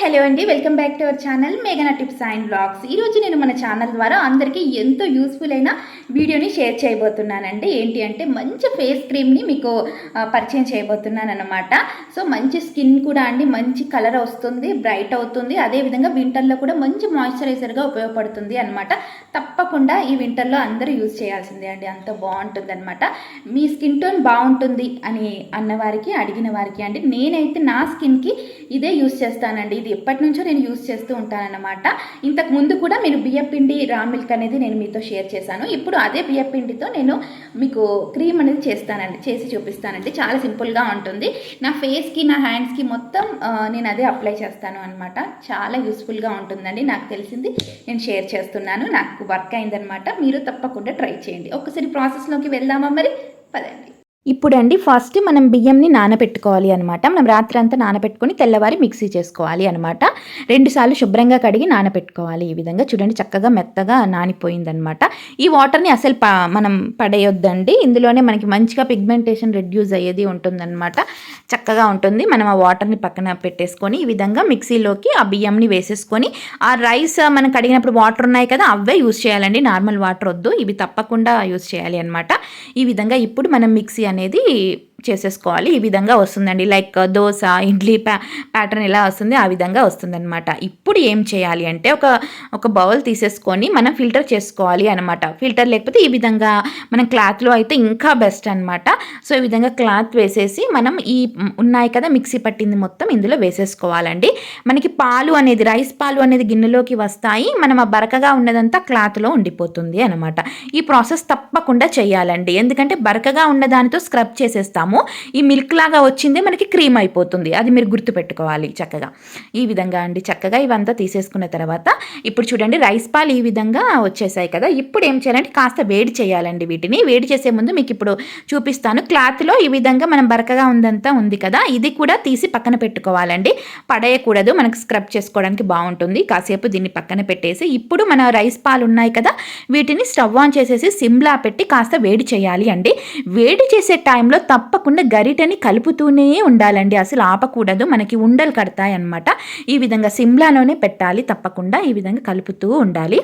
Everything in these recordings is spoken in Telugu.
హలో అండి welcome back to our channel మేఘనా టిప్స్ అండ్ బ్లాగ్స్ ఈరోజు నేను మన ఛానల్ ద్వారా అందరికీ ఎంతో యూస్ఫుల్ అయిన వీడియోని షేర్ చేయబోతున్నానండి. ఏంటి అంటే మంచి ఫేస్ క్రీమ్ని మీకు పరిచయం చేయబోతున్నాను అనమాట సో మంచి స్కిన్ కూడా అండి మంచి కలర్ వస్తుంది బ్రైట్ అవుతుంది. అదేవిధంగా వింటర్లో కూడా మంచి మాయిశ్చరైజర్గా ఉపయోగపడుతుంది అనమాట తప్పకుండా ఈ వింటర్లో అందరూ యూజ్ చేయాల్సిందే అండి. అంత బాగుంటుంది అనమాట మీ స్కిన్ టోన్ బాగుంటుంది అని అన్నవారికి అడిగిన వారికి అండి. నేనైతే నా స్కిన్కి ఇదే యూజ్ చేస్తానండి. ఇది ఎప్పటి నుంచో నేను యూజ్ చేస్తూ ఉంటానన్నమాట. ఇంతకు ముందు కూడా మీరు బియ్యపిండి రా మిల్క్ అనేది నేను మీతో షేర్ చేశాను. ఇప్పుడు అదే బియ్యపిండితో నేను మీకు క్రీమ్ అనేది చేస్తానండి. చేసి చూపిస్తానండి. చాలా సింపుల్గా ఉంటుంది. నా ఫేస్కి నా హ్యాండ్స్కి మొత్తం నేను అదే అప్లై చేస్తాను అనమాట చాలా యూస్ఫుల్గా ఉంటుందండి. నాకు తెలిసింది నేను షేర్ చేస్తున్నాను. నాకు వర్క్ అయిందనమాట మీరు తప్పకుండా ట్రై చేయండి. ఒకసారి ప్రాసెస్లోకి వెళ్దామా మరి? పదండి. ఇప్పుడండి ఫస్ట్ మనం బియ్యంని నానబెట్టుకోవాలి అనమాట మనం రాత్రి అంతా నానబెట్టుకొని తెల్లవారి మిక్సీ చేసుకోవాలి అనమాట రెండుసార్లు శుభ్రంగా కడిగి నానబెట్టుకోవాలి. ఈ విధంగా చూడండి చక్కగా మెత్తగా నానిపోయిందనమాట ఈ వాటర్ని అసలు ప మనం పడేయొద్దండి. ఇందులోనే మనకి మంచిగా పిగ్మెంటేషన్ రెడ్యూస్ అయ్యేది ఉంటుందన్నమాట. చక్కగా ఉంటుంది. మనం ఆ వాటర్ని పక్కన పెట్టేసుకొని ఈ విధంగా మిక్సీలోకి ఆ బియ్యంని వేసేసుకొని ఆ రైస్ మనం కడిగినప్పుడు వాటర్ ఉన్నాయి కదా అవే యూజ్ చేయాలండి. నార్మల్ వాటర్ వద్దు. ఇవి తప్పకుండా యూస్ చేయాలి అనమాట ఈ విధంగా ఇప్పుడు మనం మిక్సీ అనేది చేసేసుకోవాలి. ఈ విధంగా వస్తుందండి. లైక్ దోశ ఇడ్లీ ప్యా ప్యాటర్న్ ఎలా వస్తుంది. ఆ విధంగా వస్తుందన్నమాట. ఇప్పుడు ఏం చేయాలి అంటే ఒక ఒక బౌల్ తీసేసుకొని మనం ఫిల్టర్ చేసుకోవాలి అనమాట ఫిల్టర్ లేకపోతే ఈ విధంగా మనం క్లాత్లో అయితే ఇంకా బెస్ట్ అనమాట సో ఈ విధంగా క్లాత్ వేసేసి మనం ఈ ఉన్నాయి కదా మిక్సీ పట్టింది మొత్తం ఇందులో వేసేసుకోవాలండి. మనకి పాలు అనేది రైస్ పాలు అనేది గిన్నెలోకి వస్తాయి. మనం ఆ బరకగా ఉన్నదంతా క్లాత్లో ఉండిపోతుంది అనమాట ఈ ప్రాసెస్ తప్పకుండా చేయాలండి. ఎందుకంటే బరకగా ఉన్న దానితో స్క్రబ్ చేసేస్తాము. ఈ మిల్క్ లాగా వచ్చిందే మనకి క్రీమ్ అయిపోతుంది. అది మీరు గుర్తుపెట్టుకోవాలి చక్కగా. ఈ విధంగా అండి చక్కగా ఇవంతా తీసేసుకున్న తర్వాత ఇప్పుడు చూడండి రైస్ పాలు ఈ విధంగా వచ్చేసాయి కదా. ఇప్పుడు ఏం చేయాలంటే కాస్త వేడి చేయాలండి వీటిని. వేడి చేసే ముందు మీకు ఇప్పుడు చూపిస్తాను. క్లాత్లో ఈ విధంగా మనం బరకగా ఉందంతా ఉంది కదా. ఇది కూడా తీసి పక్కన పెట్టుకోవాలండి. పడేయకూడదు. మనకు స్క్రబ్ చేసుకోవడానికి బాగుంటుంది. కాసేపు దీన్ని పక్కన పెట్టేసి ఇప్పుడు మన రైస్ పాలు ఉన్నాయి కదా. వీటిని స్టవ్ ఆన్ చేసేసి సిమ్లా పెట్టి కాస్త వేడి చేయాలి అండి. వేడి చేసే టైంలో తప్ప తప్పకుండా గరిటని కలుపుతూనే ఉండాలండి. అసలు ఆపకూడదు. మనకి ఉండలు కడతాయి అన్నమాట. ఈ విధంగా సిమ్లాలోనే పెట్టాలి. తప్పకుండా ఈ విధంగా కలుపుతూ ఉండాలి.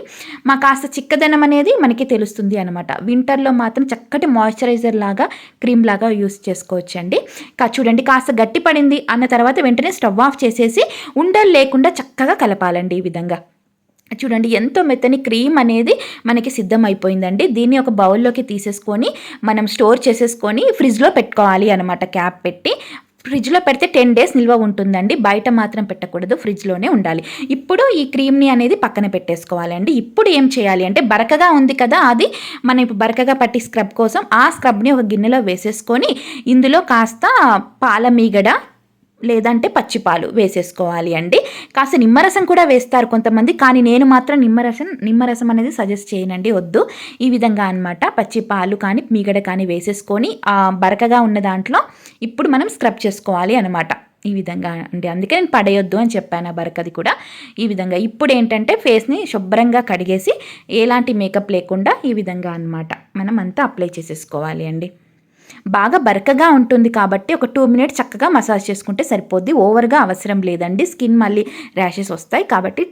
మా కాస్త చిక్కదనం అనేది మనకి తెలుస్తుంది అనమాట వింటర్లో మాత్రం చక్కటి మాయిశ్చరైజర్ లాగా క్రీమ్ లాగా యూస్ చేసుకోవచ్చండి. చూడండి. కాస్త గట్టి పడింది అన్న తర్వాత వెంటనే స్టవ్ ఆఫ్ చేసేసి ఉండలు లేకుండా చక్కగా కలపాలండి ఈ విధంగా. చూడండి ఎంతో మెత్తని క్రీమ్ అనేది మనకి సిద్ధమైపోయిందండి. దీన్ని ఒక బౌల్లోకి తీసేసుకొని మనం స్టోర్ చేసేసుకొని ఫ్రిడ్జ్లో పెట్టుకోవాలి అనమాట క్యాప్ పెట్టి. ఫ్రిడ్జ్లో పెడితే టెన్ డేస్ నిల్వ ఉంటుందండి. బయట మాత్రం పెట్టకూడదు ఫ్రిడ్జ్లోనే ఉండాలి. ఇప్పుడు ఈ క్రీమ్ని అనేది పక్కన పెట్టేసుకోవాలండి. ఇప్పుడు ఏం చేయాలి అంటే బరకగా ఉంది కదా అది మనం ఇప్పుడు బరకగా పట్టి స్క్రబ్ కోసం ఆ స్క్రబ్ని ఒక గిన్నెలో వేసేసుకొని ఇందులో కాస్త పాల మీగడ లేదంటే పచ్చిపాలు వేసేసుకోవాలి అండి. కాస్త నిమ్మరసం కూడా వేస్తారు కొంతమంది కానీ నేను మాత్రం నిమ్మరసం నిమ్మరసం అనేది సజెస్ట్ చేయనండి వద్దు. ఈ విధంగా అనమాట పచ్చిపాలు కానీ మీగడ కానీ వేసేసుకొని ఆ బరకగా ఉన్న దాంట్లో ఇప్పుడు మనం స్క్రబ్ చేసుకోవాలి అనమాట ఈ విధంగా అండి. అందుకే నేను పడేయొద్దు అని చెప్పాను ఆ బరకది కూడా. ఈ విధంగా ఇప్పుడు ఏంటంటే ఫేస్ని శుభ్రంగా కడిగేసి ఎలాంటి మేకప్ లేకుండా ఈ విధంగా అన్నమాట మనం అంతా అప్లై చేసేసుకోవాలి అండి. బాగా బరకగా ఉంటుంది కాబట్టి ఒక టూ మినిట్స్ చక్కగా మసాజ్ చేసుకుంటే సరిపోద్ది. ఓవర్గా అవసరం లేదండి. స్కిన్ మళ్ళీ ర్యాషెస్ వస్తాయి కాబట్టి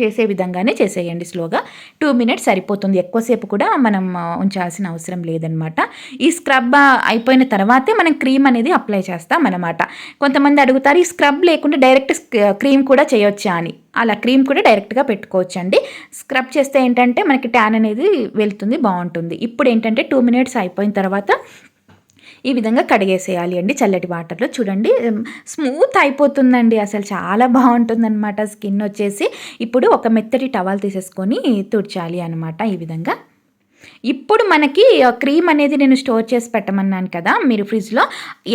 చేసే విధంగానే చేసేయండి స్లోగా. టూ మినిట్స్ సరిపోతుంది. ఎక్కువసేపు కూడా మనం ఉంచాల్సిన అవసరం లేదనమాట. ఈ స్క్రబ్ అయిపోయిన తర్వాతే మనం క్రీమ్ అనేది అప్లై చేస్తాం అనమాట కొంతమంది అడుగుతారు ఈ స్క్రబ్ లేకుండా డైరెక్ట్ క్రీమ్ కూడా చేయొచ్చా? అని. అలా క్రీమ్ కూడా డైరెక్ట్గా పెట్టుకోవచ్చండి. స్క్రబ్ చేస్తే ఏంటంటే మనకి ట్యాన్ అనేది వెళ్తుంది బాగుంటుంది. ఇప్పుడు ఏంటంటే టూ మినిట్స్ అయిపోయిన తర్వాత ఈ విధంగా కడిగేసేయాలి అండి చల్లటి వాటర్లో. చూడండి స్మూత్ అయిపోతుందండి. అసలు చాలా బాగుంటుందన్నమాట. స్కిన్ వచ్చేసి ఇప్పుడు ఒక మెత్తటి టవల్ తీసేసుకొని తుడిచాలి అనమాట ఈ విధంగా. ఇప్పుడు మనకి క్రీమ్ అనేది నేను స్టోర్ చేసి పెట్టమన్నాను కదా మీరు ఫ్రిడ్జ్లో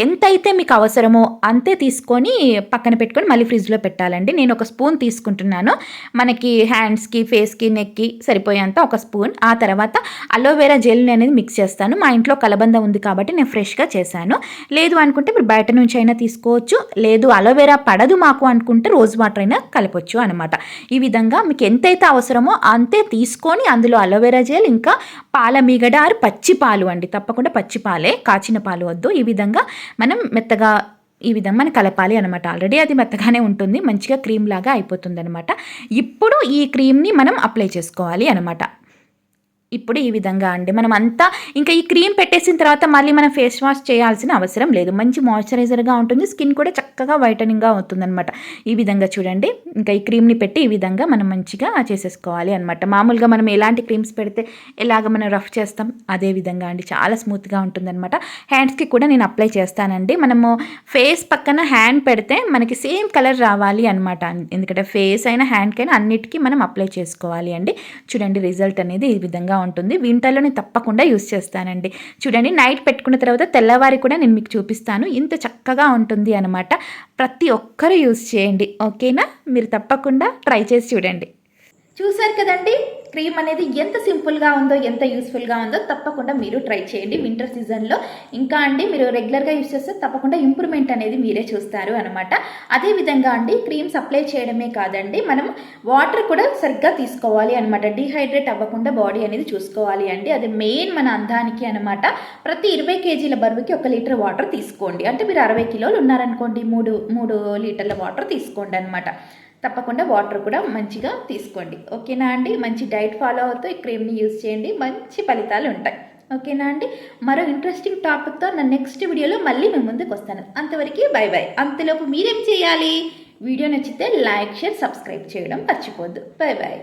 ఎంతైతే మీకు అవసరమో అంతే తీసుకొని పక్కన పెట్టుకొని మళ్ళీ ఫ్రిడ్జ్లో పెట్టాలండి. నేను ఒక స్పూన్ తీసుకుంటున్నాను. మనకి హ్యాండ్స్కి ఫేస్కి నెక్కి సరిపోయేంత ఒక స్పూన్. ఆ తర్వాత అలోవెరా జెల్ని అనేది మిక్స్ చేస్తాను. మా ఇంట్లో కలబంద ఉంది కాబట్టి నేను ఫ్రెష్గా చేశాను. లేదు అనుకుంటే మీరు బయట నుంచి అయినా తీసుకోవచ్చు. లేదు అలోవెరా పడదు మాకు అనుకుంటే రోజ్ వాటర్ అయినా కలపచ్చు అనమాట ఈ విధంగా మీకు ఎంతైతే అవసరమో అంతే తీసుకొని అందులో అలోవెరా జెల్ ఇంకా పాల మీగడ పచ్చి పాలు అండి. తప్పకుండా పచ్చి పాలే కాచిన పాలు వద్దు. ఈ విధంగా మనం మెత్తగా ఈ విధంగా మనం కలపాలి అనమాట ఆల్రెడీ అది మెత్తగానే ఉంటుంది. మంచిగా క్రీమ్ లాగా అయిపోతుంది అనమాట ఇప్పుడు ఈ క్రీమ్ని మనం అప్లై చేసుకోవాలి అనమాట ఇప్పుడు ఈ విధంగా అండి. మనం అంతా ఇంకా ఈ క్రీమ్ పెట్టేసిన తర్వాత మళ్ళీ మనం ఫేస్ వాష్ చేయాల్సిన అవసరం లేదు. మంచి మాయిశ్చరైజర్గా ఉంటుంది. స్కిన్ కూడా చక్కగా వైటనింగ్గా అవుతుందనమాట ఈ విధంగా చూడండి. ఇంకా ఈ క్రీమ్ని పెట్టి ఈ విధంగా మనం మంచిగా చేసేసుకోవాలి అనమాట మామూలుగా మనం ఎలాంటి క్రీమ్స్ పెడితే ఎలాగ మనం రఫ్ చేస్తాం అదే విధంగా అండి. చాలా స్మూత్గా ఉంటుందన్నమాట. హ్యాండ్స్కి కూడా నేను అప్లై చేస్తానండి. మనము ఫేస్ పక్కన హ్యాండ్ పెడితే మనకి సేమ్ కలర్ రావాలి అనమాట ఎందుకంటే ఫేస్ అయినా హ్యాండ్కైనా అన్నిటికీ మనం అప్లై చేసుకోవాలి అండి. చూడండి రిజల్ట్ అనేది ఈ విధంగా ఉంటుంది వింటర్లో నేను తప్పకుండా యూస్ చేస్తానండి. చూడండి నైట్ పెట్టుకున్న తర్వాత తెల్లవారి కూడా నేను మీకు చూపిస్తాను. ఇంత చక్కగా ఉంటుంది అనమాట ప్రతి ఒక్కరూ యూస్ చేయండి. ఓకేనా? మీరు తప్పకుండా ట్రై చేసి చూడండి. చూసారు కదండి? క్రీమ్ అనేది ఎంత సింపుల్గా ఉందో ఎంత యూస్ఫుల్గా ఉందో తప్పకుండా మీరు ట్రై చేయండి. వింటర్ సీజన్లో ఇంకా అండి మీరు రెగ్యులర్గా యూస్ చేస్తే తప్పకుండా ఇంప్రూవ్మెంట్ అనేది మీరే చూస్తారు అనమాట అదేవిధంగా అండి క్రీమ్స్ అప్లై చేయడమే కాదండి మనం వాటర్ కూడా సరిగ్గా తీసుకోవాలి అనమాట డిహైడ్రేట్ అవ్వకుండా బాడీ అనేది చూసుకోవాలి అండి. అది మెయిన్ మన అందానికి అనమాట ప్రతి ఇరవై కేజీల బరువుకి ఒక లీటర్ వాటర్ తీసుకోండి. అంటే మీరు అరవై కిలోలు ఉన్నారనుకోండి మూడు మూడు లీటర్ల వాటర్ తీసుకోండి అనమాట తప్పకుండా వాటర్ కూడా మంచిగా తీసుకోండి. ఓకేనా అండి? మంచి డైట్ ఫాలో అవుతూ ఈ క్రీమ్ని యూజ్ చేయండి. మంచి ఫలితాలు ఉంటాయి. ఓకేనా అండి? మరో ఇంట్రెస్టింగ్ టాపిక్తో నా నెక్స్ట్ వీడియోలో మళ్ళీ మేము ముందుకు వస్తాను. అంతవరకు బై బై. అంతలోపు మీరేం చేయాలి? వీడియో నచ్చితే లైక్ షేర్ సబ్స్క్రైబ్ చేయడం మర్చిపోద్దు బై బాయ్